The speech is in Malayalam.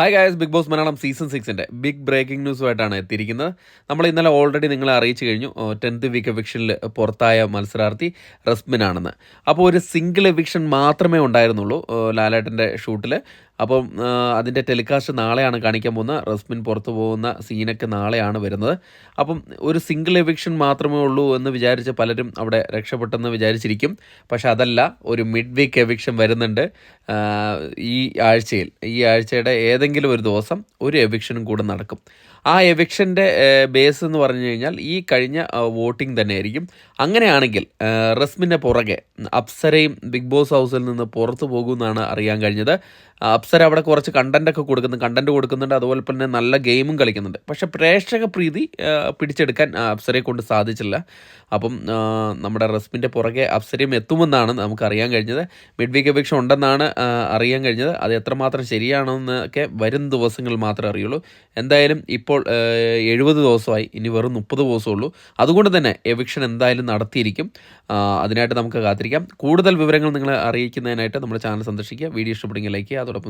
Hi guys big boss Malayalam season സിക്സിന്റെ big breaking ന്യൂസുമായിട്ടാണ് എത്തിയിരിക്കുന്നത്. നമ്മൾ ഇന്നലെ ഓൾറെഡി നിങ്ങളെ അറിയിച്ചു കഴിഞ്ഞു. ടെൻത്ത് വീക്ക് എവിക്ഷനിൽ പുറത്തായ മത്സരാർത്ഥി റസ്മിനാണെന്ന്. അപ്പോൾ ഒരു സിംഗിൾ എവിക്ഷൻ മാത്രമേ ഉണ്ടായിരുന്നുള്ളൂ ലാലേട്ടന്റെ ഷൂട്ടിൽ അപ്പം അതിന്റെ ടെലികാസ്റ്റ് നാളെയാണ് കാണിക്കാൻ പോകുന്നത്. റസ്മിൻ പുറത്തു പോകുന്ന സീനൊക്കെ നാളെയാണ് വരുന്നത്. അപ്പം ഒരു സിംഗിൾ എവിക്ഷൻ മാത്രമേ ഉള്ളൂ എന്ന് വിചാരിച്ച് പലരും അവിടെ രക്ഷപ്പെട്ടെന്ന് വിചാരിച്ചിരിക്കും. പക്ഷെ അതല്ല ഒരു മിഡ് വീക്ക് എവിക്ഷൻ വരുന്നുണ്ട് ഈ ആഴ്ചയിൽ ഈ ആഴ്ചയുടെ ഏതെങ്കിലും ഒരു ദിവസം ഒരു എവിക്ഷനും കൂടെ നടക്കും. ആ എവിക്ഷന്റെ ബേസ് എന്ന് പറഞ്ഞു കഴിഞ്ഞാൽ ഈ കഴിഞ്ഞ വോട്ടിംഗ് തന്നെ ആയിരിക്കും അങ്ങനെയാണെങ്കിൽ റസ്മിന്റെ പുറകെ അപ്സരയും ബിഗ് ബോസ് ഹൗസിൽ നിന്ന് പുറത്തു പോകുമെന്നാണ് അറിയാൻ കഴിഞ്ഞത്. അപ്സര അവിടെ കുറച്ച് കണ്ടന്റ് ഒക്കെ കൊടുക്കുന്നു കണ്ടന്റ് കൊടുക്കുന്നുണ്ട്. അതുപോലെ തന്നെ നല്ല ഗെയിമും കളിക്കുന്നുണ്ട്. പക്ഷെ പ്രേക്ഷക പ്രീതി പിടിച്ചെടുക്കാൻ അപ്സരയെ കൊണ്ട് സാധിച്ചില്ല. അപ്പം നമ്മുടെ റെസ്മിന്റെ പുറകെ അപ്സരയും എത്തുമെന്നാണ് നമുക്ക് അറിയാൻ കഴിഞ്ഞത്. മിഡ് വീക്ക് അപേക്ഷ ഉണ്ടെന്നാണ് അറിയാൻ കഴിഞ്ഞത്. അത് എത്രമാത്രം ശരിയാണെന്നൊക്കെ വരും ദിവസങ്ങൾ മാത്രമേ അറിയുള്ളൂ. എന്തായാലും ഇപ്പോൾ എഴുപത് ദിവസമായി. ഇനി വെറും മുപ്പത് ദിവസമേ ഉള്ളൂ. അതുകൊണ്ട് തന്നെ എവിക്ഷൻ എന്തായാലും നടത്തിയിരിക്കും. അതിനായിട്ട് നമുക്ക് കാത്തിരിക്കാം. കൂടുതൽ വിവരങ്ങൾ നിങ്ങളെ അറിയിക്കുന്നതിനായിട്ട് നമ്മുടെ ചാനൽ സന്ദർശിക്കുക. വീഡിയോ ഇഷ്ടപ്പെടുമെങ്കിൽ ലൈക്ക് ചെയ്യുക. അതോടൊപ്പം